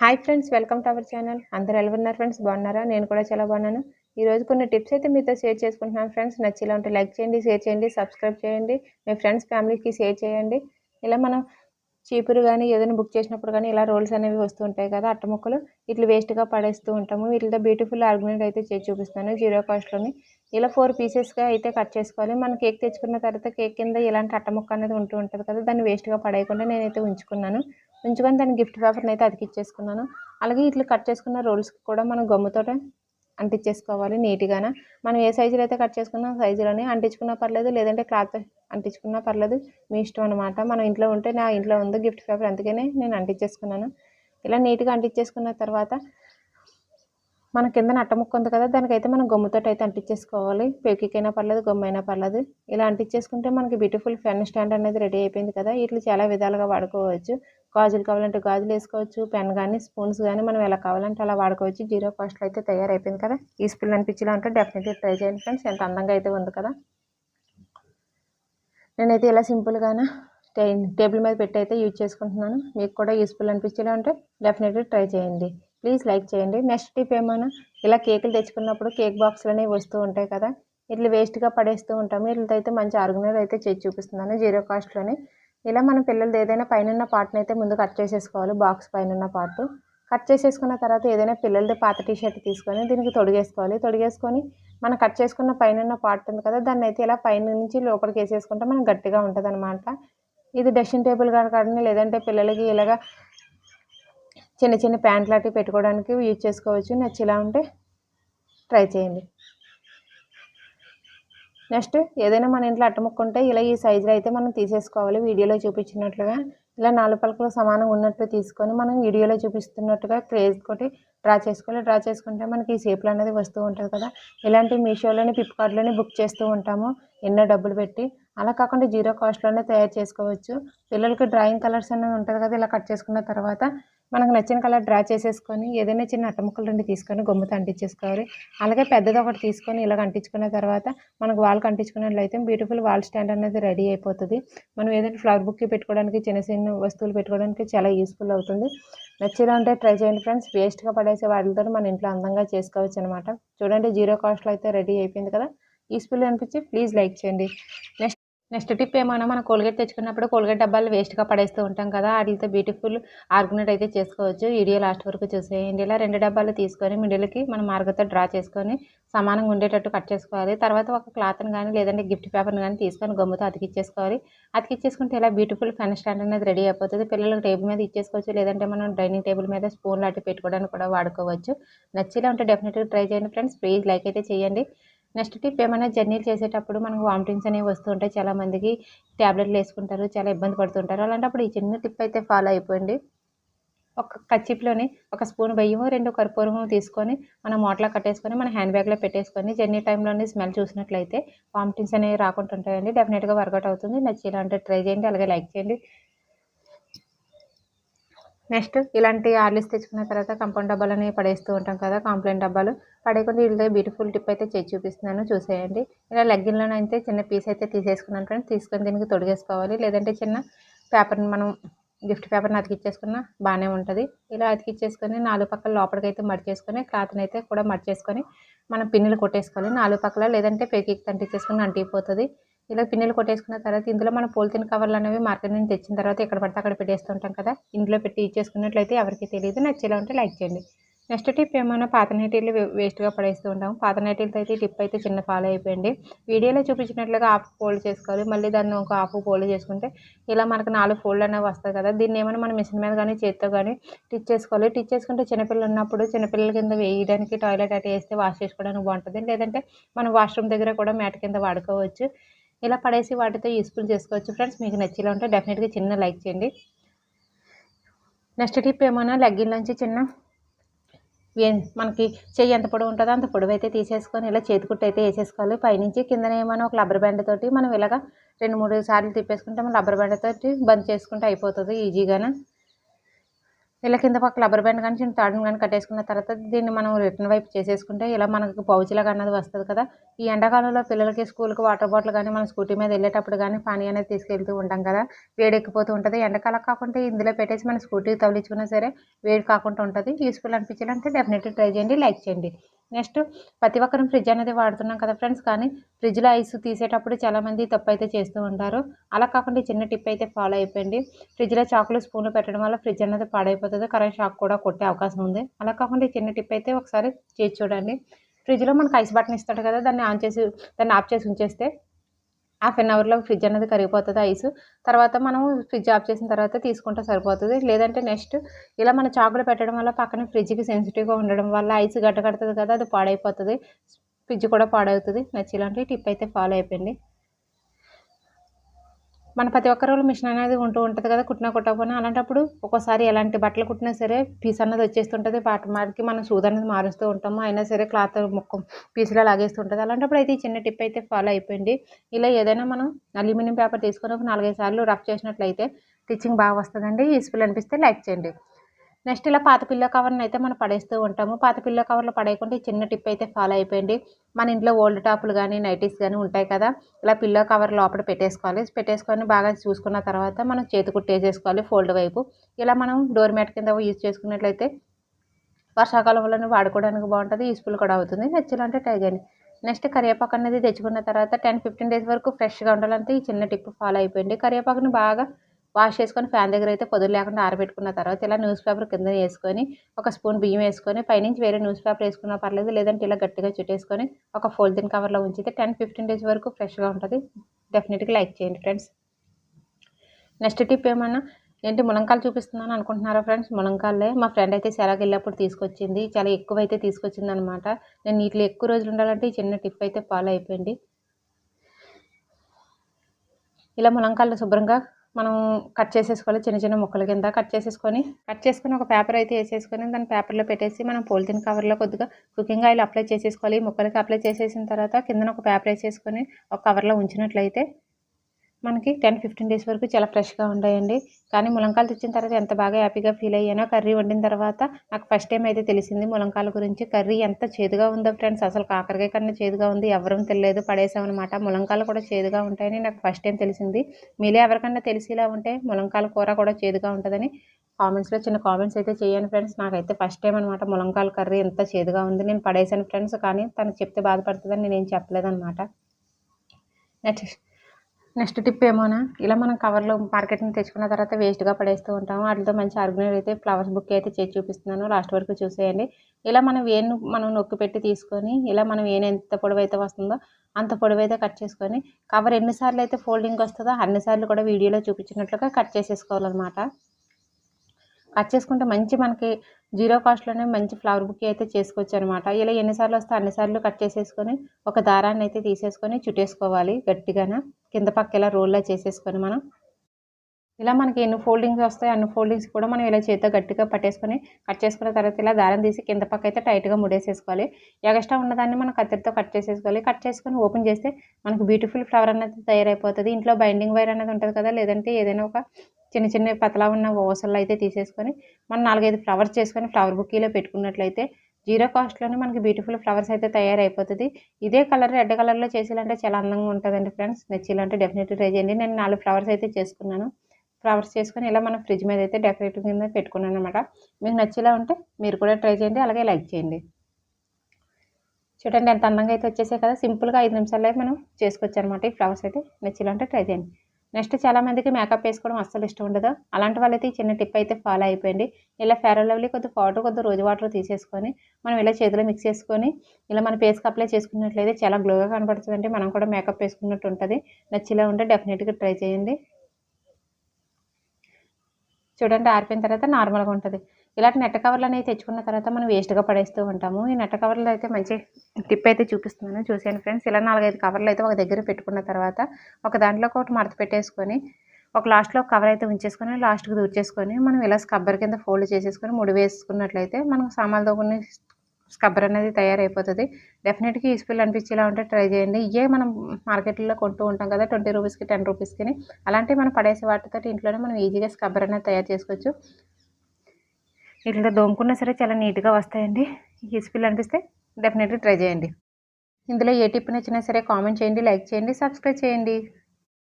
Hi friends welcome to our channel అందరు ఎలా ఉన్నారు ఫ్రెండ్స్ బాగున్నారా? నేను కూడా చాలా బాగున్నాను. ఈరోజు కొన్ని టిప్స్ అయితే మీతో షేర్ చేసుకుంటున్నాను ఫ్రెండ్స్ నచ్చిలా ఉంటే లైక్ చేయండి షేర్ చేయండి సబ్స్క్రైబ్ చేయండి. మీ ఫ్రెండ్స్ ఫ్యామిలీకి షేర్ చేయండి. ఇలా మనం చీపురు కానీ ఏదైనా బుక్ చేసినప్పుడు కానీ ఇలా రోల్స్ అనేవి వస్తూ ఉంటాయి కదా అట్ట ముక్కలు. ఇట్లా వేస్ట్గా పడేస్తూ ఉంటాము. వీటితో బ్యూటిఫుల్ ఆర్గ్యుమెంట్ అయితే చేసి చూపిస్తాను జీరో కాస్ట్లోని ఇలా ఫోర్ పీసెస్గా అయితే కట్ చేసుకోవాలి. మనం కేక్ తెచ్చుకున్న తర్వాత కేక్ కింద ఇలాంటి అట్ట ముక్క అనేది ఉంటూ ఉంటుంది కదా దాన్ని వేస్ట్గా పడేయకుండా నేనైతే ఉంచుకున్నాను. ఉంచుకొని దాని గిఫ్ట్ పేపర్ని అయితే అతికిచ్చేసుకున్నాను. అలాగే ఇట్లా కట్ చేసుకున్న రోల్స్కి కూడా మనం గమ్ముతో అంటించేసుకోవాలి నీట్గాన. మనం ఏ సైజులో అయితే కట్ చేసుకున్న సైజులోనే అంటించుకున్నా పర్లేదు లేదంటే క్లాత్ అంటించుకున్నా పర్లేదు మీ ఇష్టం అనమాట మనం ఇంట్లో ఉంటే నా ఇంట్లో ఉంది గిఫ్ట్ పేపర్ అందుకనే నేను అంటించేసుకున్నాను ఇలా నీట్గా అంటించేసుకున్న తర్వాత మన కింద నట్టముక్క ఉంది కదా దానికైతే మనం గమ్ముతో అయితే అంటించేసుకోవాలి పేకికైనా పర్లేదు గమ్ము అయినా పర్లేదు. ఇలా అంటించేసుకుంటే మనకి బ్యూటిఫుల్ ఫెన్ స్టాండ్ అనేది రెడీ అయిపోయింది కదా ఇట్లా చాలా విధాలుగా వాడుకోవచ్చు. గాజులు కావాలంటే గాజులు వేసుకోవచ్చు పెన్ కానీ స్పూన్స్ కానీ మనం ఎలా కావాలంటే అలా వాడుకోవచ్చు. జీరో కాస్ట్లో అయితే తయారైపోయింది కదా. ఈ స్పిల్ అనిపించేలా ఉంటే డెఫినెట్లీ ట్రై చేయండి ఫ్రెండ్స్. ఎంత అందంగా అయితే ఉంది కదా. నేనైతే ఇలా సింపుల్గానే టేబుల్ మీద పెట్టి అయితే యూజ్ చేసుకుంటున్నాను. మీకు కూడా యూస్ఫుల్ అనిపించేలా ఉంటే డెఫినెట్లీ ట్రై చేయండి. ప్లీజ్ లైక్ చేయండి. నెక్స్ట్ టిప్ ఏమైనా ఇలా కేకులు తెచ్చుకున్నప్పుడు కేక్ బాక్స్లు అనేవి వస్తూ ఉంటాయి కదా. ఇట్లా వేస్ట్గా పడేస్తూ ఉంటాము. వీటితో అయితే మంచి ఆర్గనైజ్ అయితే చేసి చూపిస్తున్నాను జీరో కాస్ట్లోని. ఇలా మన పిల్లలది ఏదైనా పైన పార్ట్ని అయితే ముందు కట్ చేసేసుకోవాలి బాక్స్ పైన పార్ట్. కట్ చేసేసుకున్న తర్వాత ఏదైనా పిల్లలది పాత టీ షర్ట్ తీసుకొని దీనికి తొడిగేసుకోవాలి. తొడిగేసుకొని మనం కట్ చేసుకున్న పైన పార్ట్ ఉంది కదా దాన్ని అయితే ఇలా పైన నుంచి లోపలికి వేసేసుకుంటే మనం గట్టిగా ఉంటుంది అనమాట ఇది డెస్టింగ్ టేబుల్ కానీ లేదంటే పిల్లలకి ఇలాగా చిన్న చిన్న ప్యాంట్లు లాంటివి పెట్టుకోవడానికి యూజ్ చేసుకోవచ్చు. నచ్చిలా ఉంటే ట్రై చేయండి. నెక్స్ట్ ఏదైనా మన ఇంట్లో అట్టముక్కుంటే ఇలా ఈ సైజులో అయితే మనం తీసేసుకోవాలి. వీడియోలో చూపించినట్లుగా ఇలా నాలుగు పలకలు సమానం ఉన్నట్టు తీసుకొని మనం వీడియోలో చూపిస్తున్నట్టుగా క్రేజ్ కొట్టి డ్రా చేసుకోవాలి. డ్రా చేసుకుంటే మనకి ఈ షేప్లు అనేది వస్తూ ఉంటుంది కదా. ఇలాంటి మీషోలోని ఫ్లిప్కార్ట్లోని బుక్ చేస్తూ ఉంటాము. ఎన్నో డబ్బులు పెట్టి. అలా కాకుండా జీరో కాస్ట్లోనే తయారు చేసుకోవచ్చు. పిల్లలకి డ్రాయింగ్ కలర్స్ అనేది ఉంటుంది కదా ఇలా కట్ చేసుకున్న తర్వాత మనకు నచ్చిన కలర్ డ్రా చేసేసుకొని ఏదైనా చిన్న అట్టముక్కలు రెండు తీసుకొని గొమ్మతో అంటించేసుకోవాలి. అలాగే పెద్దది ఒకటి తీసుకొని ఇలా అంటించుకున్న తర్వాత మనకు వాల్కి అంటించుకున్నట్లయితే బ్యూటిఫుల్ వాల్ స్టాండ్ అనేది రెడీ అయిపోతుంది. మనం ఏదైనా ఫ్లవర్ బుక్కి పెట్టుకోవడానికి చిన్న చిన్న వస్తువులు పెట్టుకోవడానికి చాలా యూస్ఫుల్ అవుతుంది. నచ్చినా ఉంటే ట్రై చేయండి ఫ్రెండ్స్ వేస్ట్గా పడేసే వాటితో మన ఇంట్లో అందంగా చేసుకోవచ్చు అనమాట చూడండి జీరో కాస్ట్లో అయితే రెడీ అయిపోయింది కదా. యూస్ఫుల్ అనిపించి ప్లీజ్ లైక్ చేయండి. నెక్స్ట్ నెక్స్ట్ టిప్ ఏమైనా మనం కోల్గేట్ తెచ్చుకున్నప్పుడు కోల్గేట్ డబ్బాలు వేస్ట్గా పడేస్తూ ఉంటాం కదా వాటితో బ్యూటిఫుల్ ఆర్గనైట్ అయితే చేసుకోవచ్చు. వీడియో లాస్ట్ వరకు చూసేయండి. ఇలా రెండు డబ్బాలు తీసుకొని మిడిల్కి మనం మార్గతో డ్రా చేసుకొని సమానంగా ఉండేటట్టు కట్ చేసుకోవాలి. తర్వాత ఒక క్లాత్ని కానీ లేదంటే గిఫ్ట్ పేపర్ని కానీ తీసుకొని గమ్ముతో అతికిచ్చేసుకోవాలి. అతికిచ్చేసుకుంటే ఇలా బ్యూటిఫుల్ ఫెన్ స్టాండ్ అనేది రెడీ అయిపోతుంది. పిల్లలకు టేబుల్ మీద ఇచ్చేసుకోవచ్చు. లేదంటే మనం డైనింగ్ టేబుల్ మీద స్పూన్ లాంటివి పెట్టుకోవడానికి కూడా వాడుకోవచ్చు. నచ్చిలా ఉంటే డెఫినెట్గా ట్రై చేయండి ఫ్రెండ్స్ ప్లీజ్ లైక్ అయితే చేయండి. నెక్స్ట్ టిప్ ఏమైనా జర్నీలు చేసేటప్పుడు మనకు వామిటింగ్స్ అనేవి వస్తుంటాయి చాలామందికి ట్యాబ్లెట్లు వేసుకుంటారు చాలా ఇబ్బంది పడుతుంటారు. అలాంటప్పుడు ఈ చిన్న టిప్ అయితే ఫాలో అయిపోయింది ఒక కచ్చిప్లోని ఒక స్పూన్ బియ్యము రెండు కర్పూరము తీసుకొని మనం మోటలో కట్టేసుకొని మన హ్యాండ్ బ్యాగ్లో పెట్టేసుకొని జర్నీ టైంలోని స్మెల్ చూసినట్లయితే వామిటింగ్స్ అనేవి రాకుండా ఉంటాయండి. డెఫినెట్గా వర్కౌట్ అవుతుంది. నచ్చి అంటే ట్రై చేయండి. అలాగే లైక్ చేయండి. నెక్స్ట్ ఇలాంటి ఆర్లిస్ తెచ్చుకున్న తర్వాత కంపౌండ్ డబ్బాలని పడేస్తూ ఉంటాం కదా కాంప్లైంట్ డబ్బాలు. పడేయకుండా వీళ్ళతో బ్యూటిఫుల్ టిప్ అయితే చేసి చూపిస్తున్నాను చూసేయండి. ఇలా లెగ్గిన్లోనే అయితే చిన్న పీస్ అయితే తీసేసుకున్నాను ఫ్రెండ్స్ తీసుకొని దీనికి తొడిగేసుకోవాలి. లేదంటే చిన్న పేపర్ని మనం గిఫ్ట్ పేపర్ని అతికిచ్చేసుకున్న బాగానే ఉంటుంది. ఇలా అతికిచ్చేసుకొని నాలుగు పక్కల లోపలికి అయితే మడిచేసుకొని క్లాత్ని అయితే కూడా మడిచేసుకొని మనం పిన్నులు కొట్టేసుకోవాలి. నాలుగు పక్కల లేదంటే పేకీకి తంటించేసుకుని అంటిపోతుంది ఇలా పిన్నులు కొట్టేసుకున్న తర్వాత ఇందులో మన పోలిథిన్ కవర్లు అనేవి మార్కెట్ నుంచి తెచ్చిన తర్వాత ఎక్కడ పడితే అక్కడ పెట్టేస్తుంటాం కదా. ఇందులో పెట్టి ఇచ్చేసుకున్నట్లయితే ఎవరికి తెలియదు నచ్చేలా ఉంటే లైక్ చేయండి. నెక్స్ట్ టిప్ ఏమైనా పాత నైటీలు వేస్ట్గా పడేస్తూ ఉంటాం పాత నైటీలతో అయితే టిప్ అయితే చిన్న ఫాలో అయిపోయింది. వీడియోలో చూపించినట్లుగా హాఫ్ ఫోల్డ్ చేసుకోవాలి. మళ్ళీ దాన్ని ఒక హాఫ్ ఫోల్డ్ చేసుకుంటే ఇలా మనకు నాలుగు ఫోల్డ్ అనేవి వస్తాయి కదా. దీన్ని ఏమైనా మనం మిషన్ మీద కానీ చేతితో కానీ టిచ్ చేసుకోవాలి. టిచ్ చేసుకుంటే చిన్నపిల్లలు ఉన్నప్పుడు చిన్నపిల్లల కింద వేయడానికి టాయిలెట్ అటు వేస్తే వాష్ చేసుకోవడానికి బాగుంటుంది. లేదంటే మనం వాష్రూమ్ దగ్గర కూడా మ్యాట్ కింద వాడుకోవచ్చు. ఇలా పడేసి వాటితో యూస్ఫుల్ చేసుకోవచ్చు. ఫ్రెండ్స్ మీకు నచ్చేలా ఉంటే డెఫినెట్గా చిన్న లైక్ చేయండి. నెక్స్ట్ టిప్ ఏమైనా లెగ్గిన్లోంచి చిన్న మనకి చెయ్యి ఎంత పొడవు ఉంటుందో అంత పొడవు అయితే తీసేసుకొని ఇలా చేతికుట్టు అయితే వేసేసుకోవాలి. పైనుంచి కిందన ఏమైనా ఒక రబ్బర్ బ్యాండ్ తోటి మనం ఇలాగ రెండు మూడు సార్లు తిప్పేసుకుంటే మనం రబ్బర్ బ్యాండ్ తోటి బంద్ చేసుకుంటే అయిపోతుంది ఈజీగానే ఇలా కింద పక్క రబ్బర్ బ్యాండ్ కానీ చిన్న తాడును కానీ కట్టేసుకున్న తర్వాత దీన్ని మనం రిటర్న్ వైపు చేసేసుకుంటే ఇలా మనకు పౌచ్లాగా అన్నది వస్తుంది కదా. ఈ ఎండాకాలంలో పిల్లలకి స్కూల్కి వాటర్ బాటిల్ కానీ మనం స్కూటీ మీద వెళ్ళేటప్పుడు కానీ పానీ అనేది తీసుకెళ్తూ ఉంటాం కదా. వేడి ఎక్కిపోతూ ఉంటుంది. ఎండాకాలం కాకుండా ఇందులో పెట్టేసి మన స్కూటీ తగిలించుకున్నా సరే వేడి కాకుండా ఉంటుంది. యూస్ఫుల్ అనిపించాలంటే డెఫినెట్లీ ట్రై చేయండి లైక్ చేయండి. నెక్స్ట్ ప్రతి ఒక్కరం ఫ్రిడ్జ్ అనేది వాడుతున్నాం కదా ఫ్రెండ్స్ కానీ ఫ్రిడ్జ్లో ఐస్ తీసేటప్పుడు చాలామంది తప్పు అయితే చేస్తూ ఉంటారు. అలా కాకుండా ఈ చిన్న టిప్ అయితే ఫాలో అయిపోయింది ఫ్రిడ్జ్లో చాకులు స్పూన్లు పెట్టడం వల్ల ఫ్రిడ్జ్ అనేది పాడైపోతుంది కరెంట్ షాక్ కూడా కొట్టే అవకాశం ఉంది. అలా కాకుండా ఈ చిన్న టిప్ అయితే ఒకసారి చేసి చూడండి. ఫ్రిడ్జ్లో మనకు ఐస్ బటన్ ఇస్తాడు కదా దాన్ని ఆన్ చేసి దాన్ని ఆఫ్ చేసి ఉంచేస్తే హాఫ్ అన్ అవర్లో ఫ్రిడ్జ్ అనేది కరిగిపోతుంది ఐస్. తర్వాత మనం ఫ్రిడ్జ్ ఆఫ్ చేసిన తర్వాత తీసుకుంటే సరిపోతుంది. లేదంటే నెక్స్ట్ ఇలా మన చాకులు పెట్టడం వల్ల పక్కన ఫ్రిడ్జ్కి సెన్సిటివ్గా ఉండడం వల్ల ఐస్ గడ్డకడుతుంది కదా అది పాడైపోతుంది. ఫ్రిడ్జ్ కూడా పాడవుతుంది. నచ్చి ఇలాంటి టిప్ అయితే ఫాలో అయిపోయింది మన ప్రతి ఒక్కరు మిషన్ అనేది ఉంటూ ఉంటుంది కదా కుట్టినా కుట్టకపోయినా. అలాంటప్పుడు ఒక్కోసారి ఎలాంటి బట్టలు కుట్టినా సరే పీస్ అన్నది వచ్చేస్తుంటుంది పాట మారికి మనం సూద్ అనేది మారుస్తూ ఉంటాము. అయినా సరే క్లాత్ ముక్క పీసులో లాగేస్తుంటుంది. అలాంటప్పుడు అయితే ఈ చిన్న టిప్ అయితే ఫాలో అయిపోయింది. ఇలా ఏదైనా మనం అల్యూమినియం పేపర్ తీసుకొని ఒక నాలుగైదు సార్లు రఫ్ చేసినట్లయితే స్టిచ్చింగ్ బాగా వస్తుందండి. యూస్ఫుల్ అనిపిస్తే లైక్ చేయండి. నెక్స్ట్ ఇలా పాత పిల్లో కవర్ని అయితే మనం పడేస్తూ ఉంటాము. పాత పిల్లో కవర్లో పడేయకుండా చిన్న టిప్ అయితే ఫాలో అయిపోయింది మన ఇంట్లో ఓల్డ్ టాపులు కానీ నైటీస్ కానీ ఉంటాయి కదా ఇలా పిల్లో కవర్ లోపల పెట్టేసుకోవాలి. పెట్టేసుకొని బాగా చూసుకున్న తర్వాత మనం చేతి కుట్టేసేసుకోవాలి ఫోల్డ్ వైపు. ఇలా మనం డోర్ మ్యాట్ కింద యూజ్ చేసుకున్నట్లయితే వర్షాకాలంలోనే వాడుకోవడానికి బాగుంటుంది యూస్ఫుల్ కూడా అవుతుంది. నచ్చాలంటే ట్రై చేయండి. నెక్స్ట్ కరివేపాకు అనేది తెచ్చుకున్న తర్వాత టెన్ ఫిఫ్టీన్ డేస్ వరకు ఫ్రెష్గా ఉండాలంటే ఈ చిన్న టిప్ ఫాలో అయిపోయింది కరివేపాకుని బాగా వాష్ చేసుకొని ఫ్యాన్ దగ్గర అయితే పొదులు లేకుండా ఆరబెట్టుకున్న తర్వాత ఇలా న్యూస్ పేపర్ కింద వేసుకొని ఒక స్పూన్ బియ్యం వేసుకొని పైనుంచి వేరే న్యూస్ పేపర్ వేసుకున్నా పర్లేదు లేదంటే ఇలా గట్టిగా చుట్టేసుకొని ఒక ఫోల్దిన్ కవర్లో ఉంచితే టెన్ ఫిఫ్టీన్ డేస్ వరకు ఫ్రెష్గా ఉంటుంది. డెఫినెట్గా లైక్ చేయండి ఫ్రెండ్స్. నెక్స్ట్ టిప్ ఏమన్నా? ఏంటి ములంకాయలు చూపిస్తున్నాను అనుకుంటున్నారా ఫ్రెండ్స్? ములంకాయలే మా ఫ్రెండ్ అయితే సెలవుకి వెళ్ళినప్పుడు తీసుకొచ్చింది. చాలా ఎక్కువ అయితే తీసుకొచ్చింది అనమాట నేను వీటిలో ఎక్కువ రోజులు ఉండాలంటే ఈ చిన్న టిప్ అయితే ఫాలో అయిపోయింది ఇలా ములంకాయలు శుభ్రంగా మనం కట్ చేసేసుకోవాలి చిన్న చిన్న ముక్కల కింద కట్ చేసేసుకొని కట్ చేసుకొని ఒక పేపర్ అయితే వేసేసుకొని దాని పేపర్లో పెట్టేసి మనం పోలిథిన్ కవర్లో కొద్దిగా కుకింగ్ ఆయిల్ అప్లై చేసేసుకోవాలి. ముక్కలకి అప్లై చేసేసిన తర్వాత కిందన ఒక పేపర్ వేసేసుకొని ఒక కవర్లో ఉంచినట్లయితే మనకి టెన్ ఫిఫ్టీన్ డేస్ వరకు చాలా ఫ్రెష్గా ఉంటాయండి. కానీ ములంకాయలు తెచ్చిన తర్వాత ఎంత బాగా హ్యాపీగా ఫీల్ అయ్యానో కర్రీ వండిన తర్వాత నాకు ఫస్ట్ టైం అయితే తెలిసింది ములంకాయల గురించి. కర్రీ ఎంత చేదుగా ఉందో ఫ్రెండ్స్ అసలు కాకరకాయ కన్నా చేదుగా ఉంది ఎవరూ తెలియలేదు పడేసామన్నమాట. ములంకాయలు కూడా చేదుగా ఉంటాయని నాకు ఫస్ట్ టైం తెలిసింది. మీలో ఎవరికన్నా తెలిసేలా ఉంటే ములంకాయల కూర కూడా చేదుగా ఉంటుందని కామెంట్స్లో చిన్న కామెంట్స్ అయితే చేయండి ఫ్రెండ్స్. నాకైతే ఫస్ట్ టైం అనమాట ములంకాయల కర్రీ ఎంత చేదుగా ఉంది. నేను పడేసాను ఫ్రెండ్స్ కానీ తను చెప్తే బాధపడుతుందని నేనేం చెప్పలేదన్నమాట. నెక్స్ట్ నెక్స్ట్ టిప్ ఏమోనా? ఇలా మనం కవర్లో మార్కెట్ని తెచ్చుకున్న తర్వాత వేస్ట్గా పడేస్తూ ఉంటాము. వాటితో మంచి ఆర్గనైజ్ అయితే ఫ్లవర్స్ బుక్ అయితే చేసి చూపిస్తున్నాను. లాస్ట్ వరకు చూసేయండి. ఇలా మనం వేను మనం నొక్కి పెట్టి తీసుకొని ఇలా మనం వేను ఎంత పొడవు అయితే వస్తుందో అంత పొడవు అయితే కట్ చేసుకొని కవర్ ఎన్నిసార్లు అయితే ఫోల్డింగ్ వస్తుందో అన్నిసార్లు కూడా వీడియోలో చూపించినట్లుగా కట్ చేసేసుకోవాలన్నమాట. కట్ చేసుకుంటే మంచి మనకి జీరో కాస్ట్లోనే మంచి ఫ్లవర్ బుక్ అయితే చేసుకోవచ్చు అనమాట ఇలా ఎన్నిసార్లు వస్తే అన్నిసార్లు కట్ చేసేసుకొని ఒక దారాన్ని అయితే తీసేసుకొని చుట్టేసుకోవాలి గట్టిగాన. కింద పక్క ఇలా రోల్లో చేసేసుకొని మనం ఇలా మనకి ఎన్ని ఫోల్డింగ్స్ వస్తాయి అన్ని ఫోల్డింగ్స్ కూడా మనం ఇలా చేతితో గట్టిగా పట్టేసుకొని కట్ చేసుకున్న తర్వాత ఇలా దారం తీసి కింద పక్క అయితే టైట్గా ముడేసేసుకోవాలి. ఎగస్ట్రా ఉన్నదాన్ని మనం కత్తిరితో కట్ చేసేసుకోవాలి. కట్ చేసుకొని ఓపెన్ చేస్తే మనకు బ్యూటిఫుల్ ఫ్లవర్ అనేది తయారైపోతుంది. ఇంట్లో బైండింగ్ వైర్ అనేది ఉంటుంది కదా లేదంటే ఏదైనా ఒక చిన్న చిన్న పతలా ఉన్న ఓసల్లో అయితే తీసేసుకొని మనం నాలుగైదు ఫ్లవర్స్ చేసుకొని ఫ్లవర్ బుక్కీలో పెట్టుకున్నట్లయితే జీరో కాస్ట్లోనే మనకి బ్యూటిఫుల్ ఫ్లవర్స్ అయితే తయారైపోతుంది. ఇదే కలర్ రెడ్ కలర్లో చేసేలాంటే చాలా అందంగా ఉంటుందండి ఫ్రెండ్స్ నచ్చిలంటే డెఫినెట్లీ ట్రై చేయండి. నేను నాలుగు ఫ్లవర్స్ అయితే చేసుకున్నాను. ఫ్లవర్స్ చేసుకొని ఇలా మనం ఫ్రిడ్జ్ మీద అయితే డెకరేటివ్ కింద పెట్టుకున్నాను అనమాట మీకు నచ్చేలా ఉంటే మీరు కూడా ట్రై చేయండి. అలాగే లైక్ చేయండి. చూడండి ఎంత అందంగా అయితే వచ్చేసాయి కదా. సింపుల్గా ఐదు నిమిషాల్లో మనం చేసుకోవచ్చు అనమాట ఈ ఫ్లవర్స్ అయితే. నచ్చేలా ఉంటే ట్రై చేయండి. నెక్స్ట్ చాలామందికి మేకప్ వేసుకోవడం అస్సలు ఇష్టం ఉండదు. అలాంటి వాళ్ళైతే ఈ చిన్న టిప్ అయితే ఫాలో అయిపోయింది ఇలా ఫేర్ లవ్లీ కొద్ది పౌడర్ కొద్ది రోజు వాటర్ తీసేసుకొని మనం ఇలా చేతిలో మిక్స్ చేసుకొని ఇలా మన ఫేస్కి అప్లై చేసుకున్నట్లయితే చాలా గ్లోగా కనపడుతుందంటే మనం కూడా మేకప్ వేసుకున్నట్టు ఉంటుంది. నచ్చిలా ఉంటే డెఫినెట్గా ట్రై చేయండి. చూడండి ఆరిపోయిన తర్వాత నార్మల్గా ఉంటుంది. ఇలాంటి నెట్ కవర్లు అనేవి తెచ్చుకున్న తర్వాత మనం వేస్ట్గా పడేస్తూ ఉంటాము. ఈ నెట్ కవర్లు అయితే మంచి టిప్ అయితే చూపిస్తున్నాను. చూసాను ఫ్రెండ్స్. ఇలా నాలుగైదు కవర్లు అయితే ఒక దగ్గర పెట్టుకున్న తర్వాత ఒక దాంట్లో ఒకటి మడత పెట్టేసుకొని ఒక లాస్ట్లో కవర్ అయితే ఉంచేసుకొని లాస్ట్కి దూర్చేసుకొని మనం ఇలా స్కబ్బర్ కింద ఫోల్డ్ చేసేసుకొని ముడి వేసుకున్నట్లయితే మనం సామాన్లతో కొన్ని స్కబ్బర్ అనేది తయారైపోతుంది. డెఫినెట్గా యూస్ఫుల్ అనిపించేలా ఉంటే ట్రై చేయండి. ఇవే మనం మార్కెట్లో కొంటూ ఉంటాం కదా ట్వంటీ రూపీస్కి టెన్ రూపీస్కి అలాంటివి మనం పడేసే వాటితో ఇంట్లోనే మనం ఈజీగా స్కబ్బర్ అనేది తయారు చేసుకోవచ్చు. వీటితో దోముకున్నా సరే చాలా నీట్గా వస్తాయండి. యూస్ఫుల్ అనిపిస్తే డెఫినెట్లీ ట్రై చేయండి. ఇందులో ఏ టిప్ నచ్చినా సరే కామెంట్ చేయండి లైక్ చేయండి సబ్స్క్రైబ్ చేయండి.